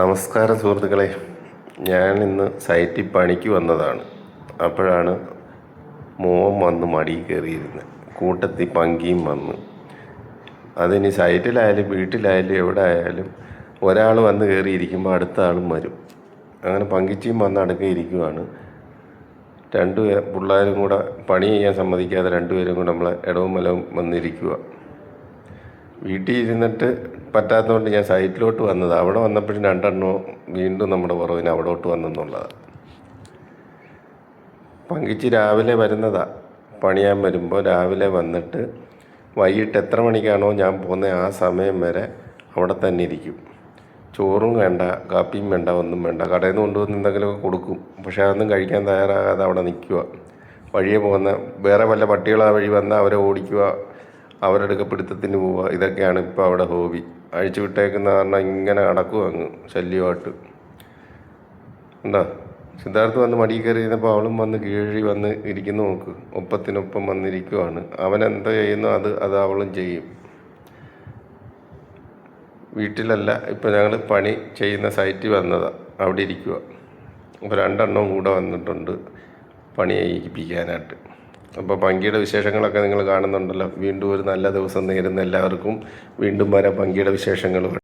നമസ്കാരം സുഹൃത്തുക്കളെ ഞാൻ ഇന്ന് സൈറ്റിൽ പണിക്ക് വന്നതാണ്. അപ്പോഴാണ് മോൻ വന്ന് മടി കയറിയിരുന്നത് കൂട്ടത്തിൽ പങ്കിയും വന്ന്. അതിനി സൈറ്റിലായാലും വീട്ടിലായാലും എവിടെ ആയാലും ഒരാൾ വന്ന് കയറിയിരിക്കുമ്പോൾ അടുത്ത ആളും വരും. അങ്ങനെ പങ്കിച്ചിയും വന്ന് അടുക്കിയിരിക്കുവാണ് രണ്ടുപേരും പിള്ളേരും കൂടെ പണി ചെയ്യാൻ സമ്മതിക്കാതെ രണ്ടുപേരും കൂടെ നമ്മളെ ഇടവും മലവും വന്നിരിക്കുക വീട്ടിൽ ഇരുന്നിട്ട് പറ്റാത്തതുകൊണ്ട് ഞാൻ സൈറ്റിലോട്ട് വന്നത്. അവിടെ വന്നപ്പോഴും രണ്ടെണ്ണവും വീണ്ടും നമ്മുടെ പുറവിന് അവിടോട്ട് വന്നെന്നുള്ളത് പങ്കിച്ച് രാവിലെ വരുന്നതാ. പണിയാൻ വരുമ്പോൾ രാവിലെ വന്നിട്ട് വൈകിട്ട് എത്ര മണിക്കാണോ ഞാൻ പോകുന്നത് ആ സമയം വരെ അവിടെ തന്നെ ഇരിക്കും. ചോറും വേണ്ട കാപ്പിയും വേണ്ട ഒന്നും വേണ്ട. കടയിൽ നിന്ന് കൊണ്ടുവന്ന് എന്തെങ്കിലുമൊക്കെ കൊടുക്കും. പക്ഷേ അതൊന്നും കഴിക്കാൻ തയ്യാറാകാതെ അവിടെ നിൽക്കുക. വഴിയെ പോകുന്ന വേറെ വല്ല പട്ടികൾ ആ വഴി വന്നാൽ അവരെ ഓടിക്കുക. അവരുടെ അടുക്ക പിടുത്തത്തിന് പോവുക. ഇതൊക്കെയാണ് ഇപ്പോൾ അവിടെ ഹോബി. അഴിച്ചു വിട്ടേക്കുന്ന കാരണം ഇങ്ങനെ നടക്കും അങ്ങ് ശല്യമായിട്ട്. എന്താ? സിദ്ധാർത്ഥ് വന്ന് മടി കയറിയിരുന്നപ്പോൾ അവളും വന്ന് കീഴി വന്ന് ഇരിക്കുന്നു നോക്ക്. ഒപ്പത്തിനൊപ്പം വന്നിരിക്കുവാണ്. അവൻ എന്താ ചെയ്യുന്നു അത് അത് അവളും ചെയ്യും. വീട്ടിലല്ല ഇപ്പോൾ ഞങ്ങൾ പണി ചെയ്യുന്ന സൈറ്റിൽ വന്നതാണ് അവിടെ ഇരിക്കുക അപ്പോൾ രണ്ടെണ്ണം കൂടെ വന്നിട്ടുണ്ട് പണി ചെയ്യിപ്പിക്കാനായിട്ട്. അപ്പോൾ പങ്കിയുടെ വിശേഷങ്ങളൊക്കെ നിങ്ങൾ കാണുന്നുണ്ടല്ലോ. വീണ്ടും ഒരു നല്ല ദിവസം നേരുന്ന എല്ലാവർക്കും വീണ്ടും വരാം പങ്കിയുടെ വിശേഷങ്ങൾ.